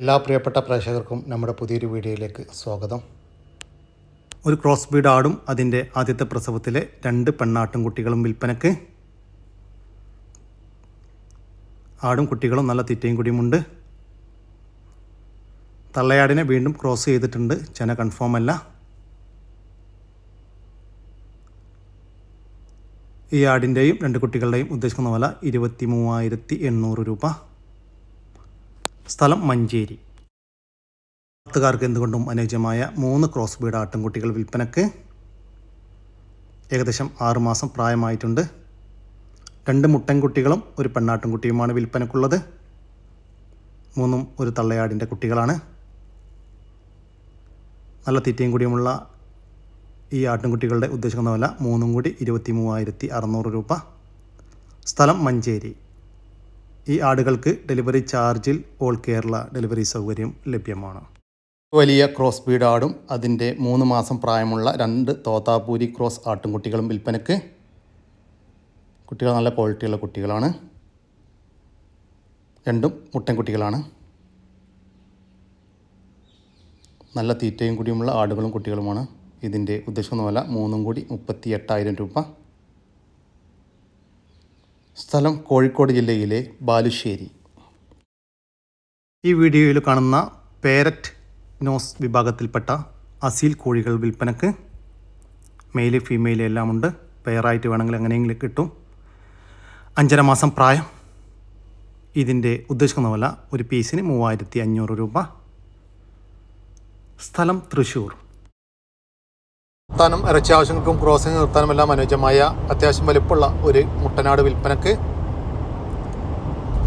എല്ലാ പ്രിയപ്പെട്ട പ്രേക്ഷകർക്കും നമ്മുടെ പുതിയൊരു വീഡിയോയിലേക്ക് സ്വാഗതം. ഒരു ക്രോസ് ബീഡ് ആടും അതിന്റെ ആദ്യത്തെ പ്രസവത്തിലെ രണ്ട് പെണ്ണാട്ടും കുട്ടികളും വിൽപ്പനക്ക് ആടും കുട്ടികളും നല്ല തീറ്റയും കൂടിയുമുണ്ട് തള്ളയാടിനെ വീണ്ടും ക്രോസ് ചെയ്തിട്ടുണ്ട്. ചെന കൺഫേം അല്ല. ഈ ആടിന്റെയും രണ്ട് കുട്ടികളുടെയും ഉദ്ദേശിക്കുന്ന വില ഇരുപത്തി മൂവായിരത്തി എണ്ണൂറ് രൂപ. സ്ഥലം മഞ്ചേരി. വളർത്തുകാർക്ക് എന്തുകൊണ്ടും അനുയോജ്യമായ മൂന്ന് ക്രോസ് ബീഡ് ആട്ടിൻകുട്ടികൾ വിൽപ്പനക്ക് ഏകദേശം ആറുമാസം പ്രായമായിട്ടുണ്ട്. രണ്ട് മുട്ടൻകുട്ടികളും ഒരു പെണ്ണാട്ടിൻകുട്ടിയുമാണ് വിൽപ്പനക്കുള്ളത്. മൂന്നും ഒരു തള്ളയാടിന്റെ കുട്ടികളാണ്. നല്ല തീറ്റയും കൂടിയുമുള്ള ഈ ആട്ടിൻകുട്ടികളുടെ ഉദ്ദേശിക്കുന്ന വില മൂന്നും കൂടി ഇരുപത്തി മൂവായിരത്തി അറുന്നൂറ് രൂപ. സ്ഥലം മഞ്ചേരി. ഈ ആടുകൾക്ക് ഡെലിവറി ചാർജിൽ ഓൾ കേരള ഡെലിവറി സൗകര്യം ലഭ്യമാണ്. വലിയ ക്രോസ് ബീഡ് ആടും അതിന്റെ മൂന്ന് മാസം പ്രായമുള്ള രണ്ട് തോത്താപൂരി ക്രോസ് ആട്ടുംകുട്ടികളും വിൽപ്പനക്ക് കുട്ടികൾ നല്ല ക്വാളിറ്റിയുള്ള കുട്ടികളാണ്. രണ്ടും മുട്ടൻകുട്ടികളാണ് നല്ല തീറ്റയും കൂടിയുമുള്ള ആടുകളും കുട്ടികളുമാണ്. ഇതിന്റെ ഉദ്ദേശം എന്ന് പറഞ്ഞാൽ മൂന്നും കൂടി മുപ്പത്തി എട്ടായിരം രൂപ. സ്ഥലം കോഴിക്കോട് ജില്ലയിലെ ബാലുശ്ശേരി. ഈ വീഡിയോയിൽ കാണുന്ന പേരറ്റ് നോസ് വിഭാഗത്തിൽപ്പെട്ട അസീൽ കോഴികൾ വിൽപ്പനക്ക് മെയിൽ ഫീമെയിൽ എല്ലാം ഉണ്ട് പെയറായിട്ട് വേണമെങ്കിൽ എങ്ങനെയെങ്കിലും കിട്ടും. അഞ്ചര മാസം പ്രായം. ഇതിന്റെ ഉദ്ദേശിക്കുന്ന ഒരു പീസിന് മൂവായിരത്തി അഞ്ഞൂറ് രൂപ. സ്ഥലം തൃശ്ശൂർ. നിർത്താനും ഇറച്ചി ആവശ്യങ്ങൾക്കും ക്രോസിംഗ് നിർത്താനും എല്ലാം അനുയോജ്യമായ അത്യാവശ്യം വലിപ്പമുള്ള ഒരു മുട്ടനാട് വിൽപ്പനക്ക്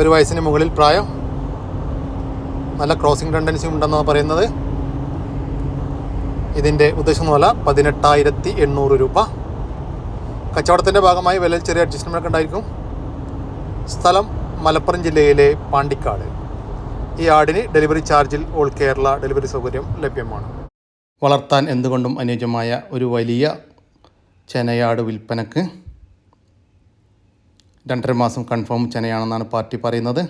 ഒരു വയസ്സിന് മുകളിൽ പ്രായം. നല്ല ക്രോസിംഗ് ടെൻഡൻസി ഉണ്ടെന്നാണ് പറയുന്നത്. ഇതിന്റെ ഉദ്ദേശിക്കുന്ന വില പതിനെട്ടായിരത്തി എണ്ണൂറ് രൂപ. കച്ചവടത്തിന്റെ ഭാഗമായി വിലയിൽ ചെറിയ അഡ്ജസ്റ്റ്മെന്റ് ഒക്കെ ഉണ്ടായിരിക്കും. സ്ഥലം മലപ്പുറം ജില്ലയിലെ പാണ്ടിക്കാട്. ഈ ആടിന് ഡെലിവറി ചാർജിൽ ഓൾ കേരള ഡെലിവറി സൗകര്യം ലഭ്യമാണ്. വളർത്താൻ എന്തുകൊണ്ടും അനുയോജ്യമായ ഒരു വലിയ ചെനയാട് വിൽപ്പനക്ക് രണ്ടര മാസം കൺഫേം ചെനയാണെന്നാണ് പാർട്ടി പറയുന്നത്.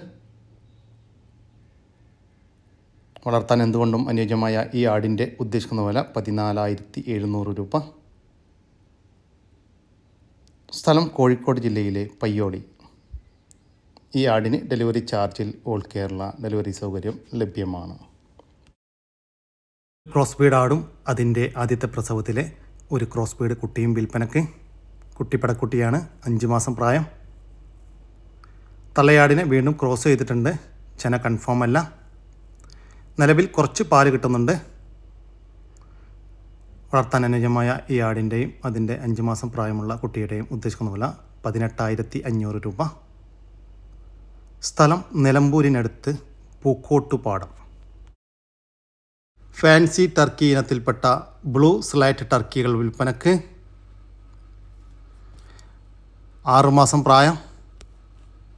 വളർത്താൻ എന്തുകൊണ്ടും അനുയോജ്യമായ ഈ ആടിന്റെ ഉദ്ദേശിക്കുന്ന വില പതിനാലായിരത്തി എഴുന്നൂറ് രൂപ. സ്ഥലം കോഴിക്കോട് ജില്ലയിലെ പയ്യോളി. ഈ ആടിന് ഡെലിവറി ചാർജിൽ ഓൾ കേരള ഡെലിവറി സൗകര്യം ലഭ്യമാണ്. ക്രോസ് ബീഡ് ആടും അതിന്റെ ആദ്യത്തെ പ്രസവത്തിലെ ഒരു ക്രോസ് ബീഡ് കുട്ടിയും വിൽപ്പനക്ക്. കുട്ടിപ്പടക്കുട്ടിയാണ് അഞ്ച് മാസം പ്രായം. തള്ളയാടിനെ വീണ്ടും ക്രോസ് ചെയ്തിട്ടുണ്ട് ചെന കൺഫേം അല്ല. നിലവിൽ കുറച്ച് പാൽ കിട്ടുന്നുണ്ട്. വളർത്താൻ അനുയോജ്യമായ ഈ ആടിന്റെയും അതിന്റെ അഞ്ച് മാസം പ്രായമുള്ള കുട്ടിയുടെയും ഉദ്ദേശിക്കുന്ന വില പതിനെട്ടായിരത്തി അഞ്ഞൂറ് രൂപ. സ്ഥലം നിലമ്പൂരിനടുത്ത് പൂക്കോട്ടുപാടം. ഫാൻസി ടർക്കി ഇനത്തിൽപ്പെട്ട ബ്ലൂ സ്ലൈറ്റ് ടർക്കികൾ വിൽപ്പനക്ക് ആറുമാസം പ്രായം.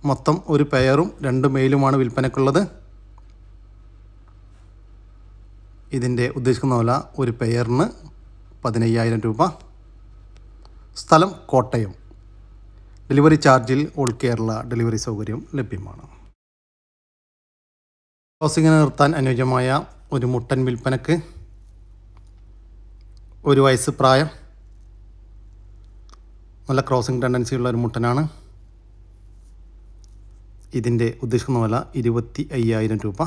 മൊത്തം ഒരു പെയറും രണ്ട് മെയിലുമാണ് വിൽപ്പനക്കുള്ളത്. ഇതിന്റെ ഉദ്ദേശിക്കുന്ന വില ഒരു പെയറിന് പതിനയ്യായിരം രൂപ. സ്ഥലം കോട്ടയം. ഡെലിവറി ചാർജിൽ ഓൾ കേരള ഡെലിവറി സൗകര്യം ലഭ്യമാണ്. ക്രോസിങ്ങിന് നിർത്താൻ അനുയോജ്യമായ ഒരു മുട്ടൻ വിൽപ്പനക്ക് ഒരു വയസ്സ് പ്രായം. നല്ല ക്രോസിംഗ് ടെൻഡൻസി ഉള്ള ഒരു മുട്ടനാണ്. ഇതിന്റെ ഉദ്ദേശിക്കുന്ന വില ഇരുപത്തി അയ്യായിരം രൂപ.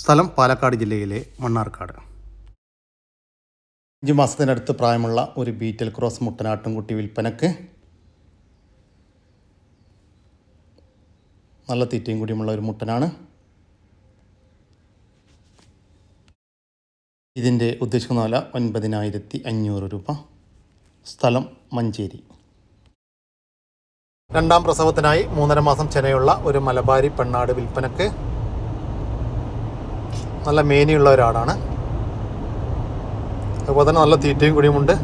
സ്ഥലം പാലക്കാട് ജില്ലയിലെ മണ്ണാർക്കാട്. അഞ്ച് മാസത്തിനടുത്ത് പ്രായമുള്ള ഒരു ബീറ്റൽ ക്രോസ് മുട്ടനാട്ടുംകുട്ടി വിൽപ്പനക്ക് നല്ല തീറ്റയും കൂടിയുമുള്ള ഒരു മുട്ടനാണ്. ഇതിന്റെ ഉദ്ദേശിക്കുന്ന വില ഒൻപതിനായിരത്തി അഞ്ഞൂറ് രൂപ. സ്ഥലം മഞ്ചേരി. രണ്ടാം പ്രസവത്തിനായി മൂന്നര മാസം ചെനയുള്ള ഒരു മലബാരി പെണ്ണാട് വിൽപ്പനക്ക് നല്ല മേനിയുള്ള ഒരാടാണ് അതുപോലെ തന്നെ നല്ല തീറ്റയും കൂടിയുമുണ്ട്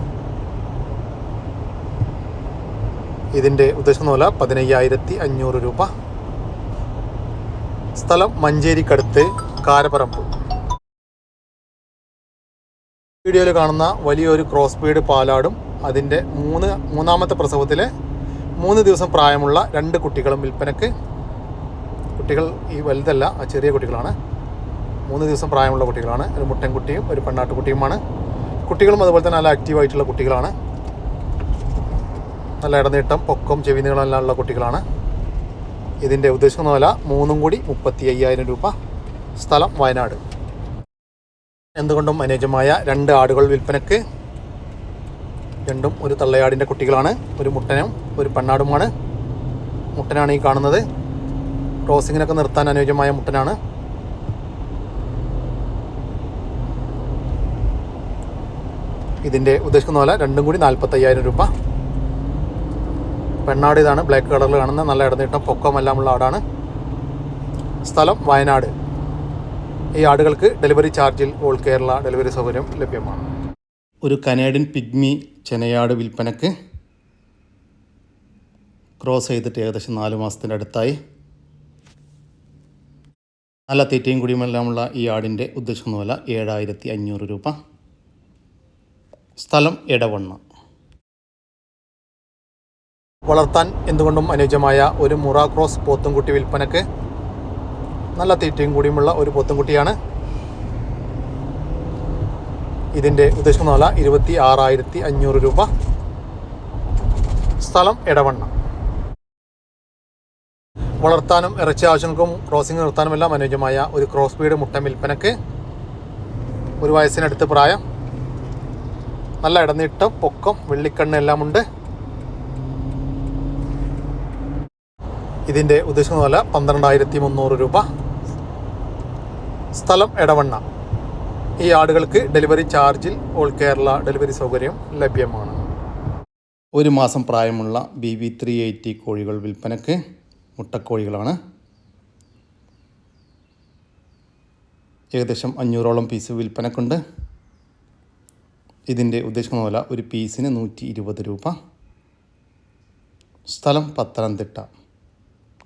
ഇതിന്റെ ഉദ്ദേശിക്കുന്ന വില പതിനയ്യായിരത്തി അഞ്ഞൂറ് രൂപ. സ്ഥലം മഞ്ചേരിക്കടുത്ത് കാരപ്പറമ്പ് വീഡിയോയിൽ കാണുന്ന വലിയൊരു ക്രോസ് ബീഡ് പാലാടും അതിന്റെ മൂന്ന് മൂന്നാമത്തെ പ്രസവത്തിലെ മൂന്ന് ദിവസം പ്രായമുള്ള രണ്ട് കുട്ടികളും വിൽപ്പനക്ക്. കുട്ടികൾ ഈ വലുതല്ല ആ ചെറിയ കുട്ടികളാണ്. മൂന്ന് ദിവസം പ്രായമുള്ള കുട്ടികളാണ്. ഒരു മുട്ടൻകുട്ടിയും ഒരു പെണ്ണാട്ടുകുട്ടിയുമാണ്. കുട്ടികളും അതുപോലെ തന്നെ നല്ല ആക്റ്റീവായിട്ടുള്ള കുട്ടികളാണ്. നല്ല ഇടനീട്ടം പൊക്കം ചെവിനുകളെല്ലാം ഉള്ള കുട്ടികളാണ്. ഇതിന്റെ ഉദ്ദേശിക്കുന്ന വില മൂന്നും കൂടി മുപ്പത്തി അയ്യായിരം രൂപ. സ്ഥലം വയനാട്. എന്തുകൊണ്ടും അനുയോജ്യമായ രണ്ട് ആടുകൾ വിൽപ്പനക്ക് രണ്ടും ഒരു തള്ളയാടിന്റെ കുട്ടികളാണ് ഒരു മുട്ടനും ഒരു പെണ്ണാടുമാണ്. മുട്ടനാണ് ഈ കാണുന്നത്. ക്രോസിങ്ങിനൊക്കെ നിർത്താൻ അനുയോജ്യമായ മുട്ടനാണ്. ഇതിന്റെ ഉദ്ദേശിക്കുന്ന പോലെ രണ്ടും കൂടി നാൽപ്പത്തയ്യായിരം രൂപ. പെണ്ണാട് ഇതാണ് ബ്ലാക്ക് കളറിൽ കാണുന്ന നല്ല ഇടനീട്ടം പൊക്കമെല്ലാമുള്ള ആടാണ്. സ്ഥലം വയനാട്. ഈ ആടുകൾക്ക് ഡെലിവറി ചാർജിൽ ഓൾ കേരള ഡെലിവറി സൗകര്യം ലഭ്യമാണ്. ഒരു കനേഡിയൻ പിഗ്മി ചെനയാട് വിൽപ്പനക്ക് ക്രോസ് ചെയ്തിട്ട് ഏകദേശം നാല് മാസത്തിന്റെ അടുത്തായി. നല്ല തീറ്റയും കുടിയുമെല്ലാമുള്ള ഈ ആടിന്റെ ഉദ്ദേശമൊന്നുമല്ല ഏഴായിരത്തി അഞ്ഞൂറ് രൂപ. സ്ഥലം ഇടവണ്ണ വളർത്താൻ എന്തുകൊണ്ടും അനുയോജ്യമായ ഒരു മുറ ക്രോസ് പോത്തുംകുട്ടി വിൽപ്പനക്ക് നല്ല തീറ്റയും കൂടിയുമുള്ള ഒരു പോത്തുംകുട്ടിയാണ്. ഇതിന്റെ ഉദ്ദേശിക്കുന്ന വില ഇരുപത്തി ആറായിരത്തി അഞ്ഞൂറ് രൂപ. സ്ഥലം ഇടവണ്ണ വളർത്താനും ഇറച്ചി ആവശ്യങ്ങൾക്കും ക്രോസിംഗ് നിർത്താനും എല്ലാം അനുയോജ്യമായ ഒരു ക്രോസ് ബീഡ് മുട്ട വിൽപ്പനക്ക്. ഒരു വയസ്സിനടുത്ത് പ്രായം. നല്ല ഇടനീട്ടം പൊക്കം വെള്ളിക്കണ്ണ് എല്ലാം ഉണ്ട് ഇതിന്റെ ഉദ്ദേശിക്കുന്ന വില പന്ത്രണ്ടായിരത്തി മുന്നൂറ് രൂപ. സ്ഥലം എടവണ്ണ. ഈ ആടുകൾക്ക് ഡെലിവറി ചാർജിൽ ഓൾ കേരള ഡെലിവറി സൗകര്യം ലഭ്യമാണ്. ഒരു മാസം പ്രായമുള്ള ബി വി ത്രീ എയ്റ്റി കോഴികൾ വിൽപ്പനക്ക് മുട്ടക്കോഴികളാണ്. ഏകദേശം അഞ്ഞൂറോളം പീസ് വിൽപ്പനക്കുണ്ട്. ഇതിന്റെ ഉദ്ദേശിക്കുന്ന വില ഒരു പീസിന് നൂറ്റി ഇരുപത് രൂപ. സ്ഥലം പത്തനംതിട്ട.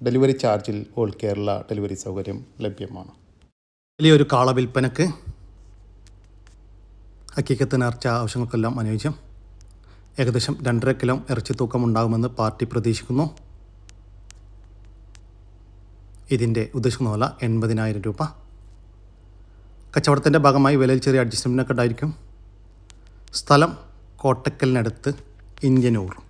ഡെലിവറി ചാർജിൽ ഓൾ കേരള ഡെലിവറി സൗകര്യം ലഭ്യമാണ്. വലിയൊരു കാള വിൽപ്പനക്ക് ഹക്കീക്കത്ത് നേർച്ച ആവശ്യങ്ങൾക്കെല്ലാം അനുയോജ്യം. ഏകദേശം രണ്ടര കിലോ ഇറച്ചി തൂക്കം ഉണ്ടാകുമെന്ന് പാർട്ടി പ്രതീക്ഷിക്കുന്നു. ഇതിന്റെ ഉദ്ദേശിക്കുന്ന വില എൺപതിനായിരം രൂപ. കച്ചവടത്തിന്റെ ഭാഗമായി വിലയിൽ ചെറിയ അഡ്ജസ്റ്റ്മെന്റൊക്കെ ഉണ്ടായിരിക്കും. സ്ഥലം കോട്ടക്കലിനടുത്ത് ഇന്ത്യനൂർ.